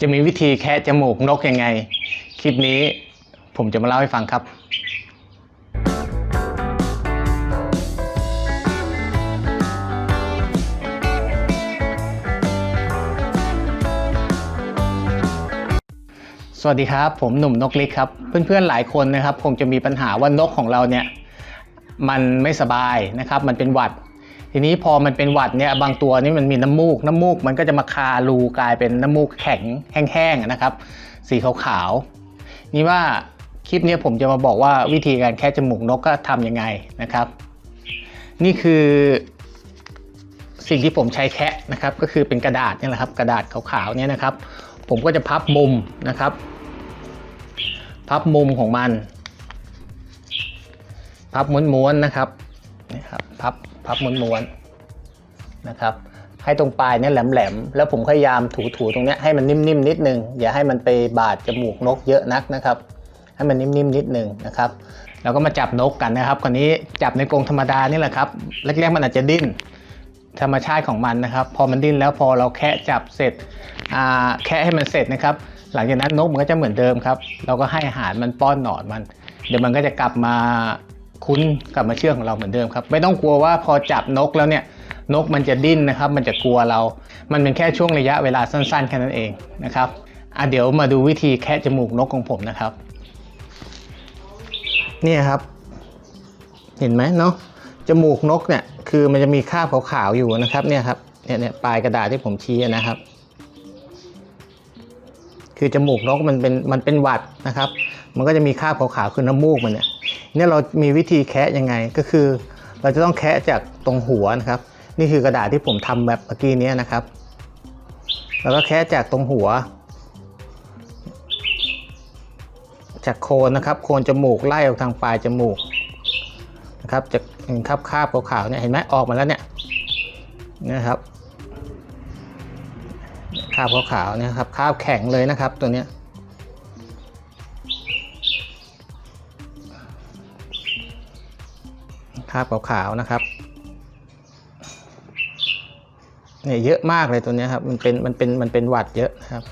จะมีวิธีแคะจมูกนกยังไง คลิปนี้ผมจะมาเล่าให้ฟังครับ สวัสดีครับ ผมหนุ่มนกเล็กครับ เพื่อนๆหลายคนนะครับ คงจะมีปัญหาว่านกของเราเนี่ย มันไม่สบายนะครับ มันเป็นหวัด ทีนี้พอมันเป็นหวัดเนี่ยบางตัวนี่มันมีน้ำมูก น้ำมูกมันก็จะมาคารูกลายเป็นน้ำมูกแข็งแห้งๆนะครับ สีขาวๆนี่ว่าคลิปนี้ผมจะมาบอกว่าวิธีการแค่จมูกนกก็ทำยังไงนะครับ นี่คือสิ่งที่ผมใช้แคะนะครับ ก็คือเป็นกระดาษนี่แหละครับ กระดาษขาวๆเนี่ยนะครับ ผมก็จะพับมุมนะครับ พับมุมของมัน พับม้วนๆนะครับนี่ครับพับ พับม้วนๆนะครับ ให้ตรงปลายเนี่ยแหลมๆ แล้วผมพยายามถูๆตรงเนี้ยให้มันนิ่มๆนิดนึง อย่าให้มันไปบาดจมูกนกเยอะนักนะครับ ให้มันนิ่มๆนิดนึงนะครับแล้วก็มาจับนกกันนะครับคราวนี้จับในกรงธรรมดานี่แหละครับแรกๆมันอาจจะดิ้นธรรมชาติของมันนะครับ พอมันดิ้นแล้วพอเราแคะจับเสร็จแคะให้มันเสร็จนะครับ หลังจากนั้นนกมันก็จะเหมือนเดิมครับ เราก็ให้อาหารมันป้อนหนอนมัน เดี๋ยวมันก็จะกลับมา คุ้นกลับมาเชื่องของเราเหมือนเดิมครับ ไม่ต้องกลัวว่าพอจับนกแล้วเนี่ยนกมันจะดิ้นนะครับ มันจะกลัวเรา มันเป็นแค่ช่วงระยะเวลาสั้นๆแค่นั้นเองนะครับอะเดี๋ยวมาดูวิธีแคะจมูกนกของผมนะครับ เนี่ยครับ เห็นไหมเนาะจมูกนกเนี่ยคือมันจะมีคราบขาวๆอยู่นะครับเนี่ยครับเนี่ยเนี่ยปลายกระดาษที่ผมชี้นะครับ คือจมูกนกมันเป็นมันเป็นหวัดนะครับ มันก็จะมีคราบขาวๆคือน้ำมูกมันเนี่ยเนี่ยเรามีวิธีแคะยังไงก็คือ เราจะต้องแคะจากตรงหัวนะครับ นี่คือกระดาษที่ผมทำแบบเมื่อกี้นี้นะครับ แล้วก็แคะจากตรงหัว จากโคนนะครับ โคนจมูกไล่ออกทางปลายจมูกนะครับจะคราบคราบขาวๆเนี่ยเห็นไหมออกมาแล้วเนี่ยนะครับคราบขาวๆเนี่ยครับคราบแข็งเลยนะครับตัวเนี้ย คราบขาวๆนะครับเนี่ยเยอะมากเลยตัวนี้ครับ มันเป็นมันเป็นมันเป็นหวัดเยอะนะครับ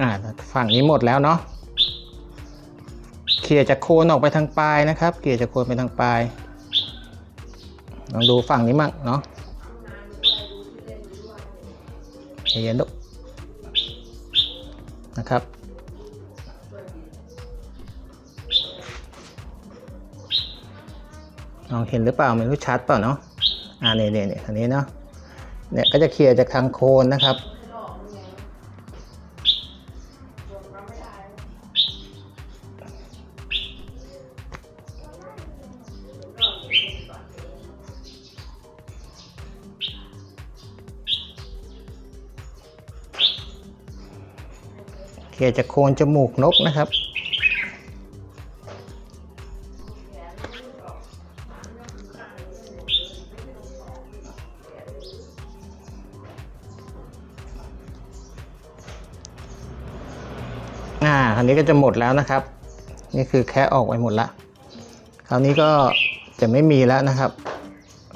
อ่าฝั่งนี้หมดแล้วเนาะเขี่ยจากโคนออกไปทางปลายนะครับ เขี่ยจากโคนไปทางปลาย ลองดูฝั่งนี้มั่งเนาะเย็นดูนะครับลองเห็นหรือเปล่าไม่รู้ชัดเปล่าเนาะอ่าเนี่ยเนี่ยเนี่ยอันนี้เนาะเนี่ยก็จะเคลียร์จากทางโคนนะครับ เคลียจากโคนจมูกนกนะครับ อ่าคราวนี้ก็จะหมดแล้วนะครับ นี่คือแค่ออกไปหมดละ คราวนี้ก็จะไม่มีแล้วนะครับ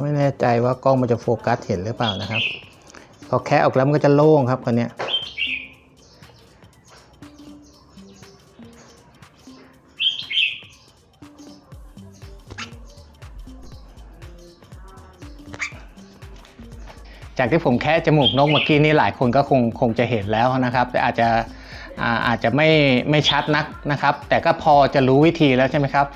ไม่แน่ใจว่ากล้องมันจะโฟกัสเห็นหรือเปล่านะครับ พอแค่ออกแล้วมันก็จะโล่งครับคราวนี้ จากที่ผมแค่จมูกนกเมื่อกี้นี้หลายคนก็คงคงจะเห็นแล้วนะครับ แต่อาจจะอาอาจจะไม่ไม่ชัดนักนะครับ แต่ก็พอจะรู้วิธีแล้วใช่ไหมครับ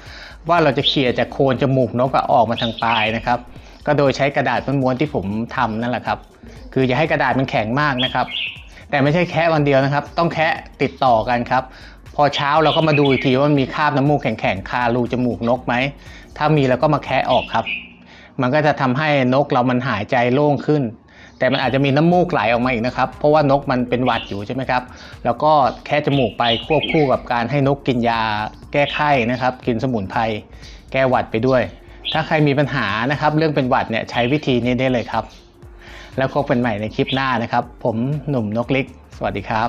ว่าเราจะเขี่ยจากโคนจมูกนกออกมาทางปลายนะครับ ก็โดยใช้กระดาษม้วนที่ผมทำนั่นแหละครับ คืออย่าให้กระดาษมันแข็งมากนะครับ แต่ไม่ใช่แค่วันเดียวนะครับ ต้องแค่ติดต่อกันครับ พอเช้าเราก็มาดูอีกทีว่ามันมีคราบน้ำมูกแข็งๆคารูจมูกนกไหมถ้ามีเราก็มาแคะออกครับ มันก็จะทำให้นกเรามันหายใจโล่งขึ้น แต่มันอาจจะมีน้ำมูกไหลออกมาอีกนะครับ เพราะว่านกมันเป็นหวัดอยู่ใช่ไหมครับ แล้วก็แค่จมูกไปควบคู่กับการให้นกกินยาแก้ไข้นะครับ กินสมุนไพรแก้หวัดไปด้วย ถ้าใครมีปัญหานะครับ เรื่องเป็นหวัดเนี่ยใช้วิธีนี้ได้เลยครับ แล้วพบกันใหม่ในคลิปหน้านะครับ ผมหนุ่มนกเล็กสวัสดีครับ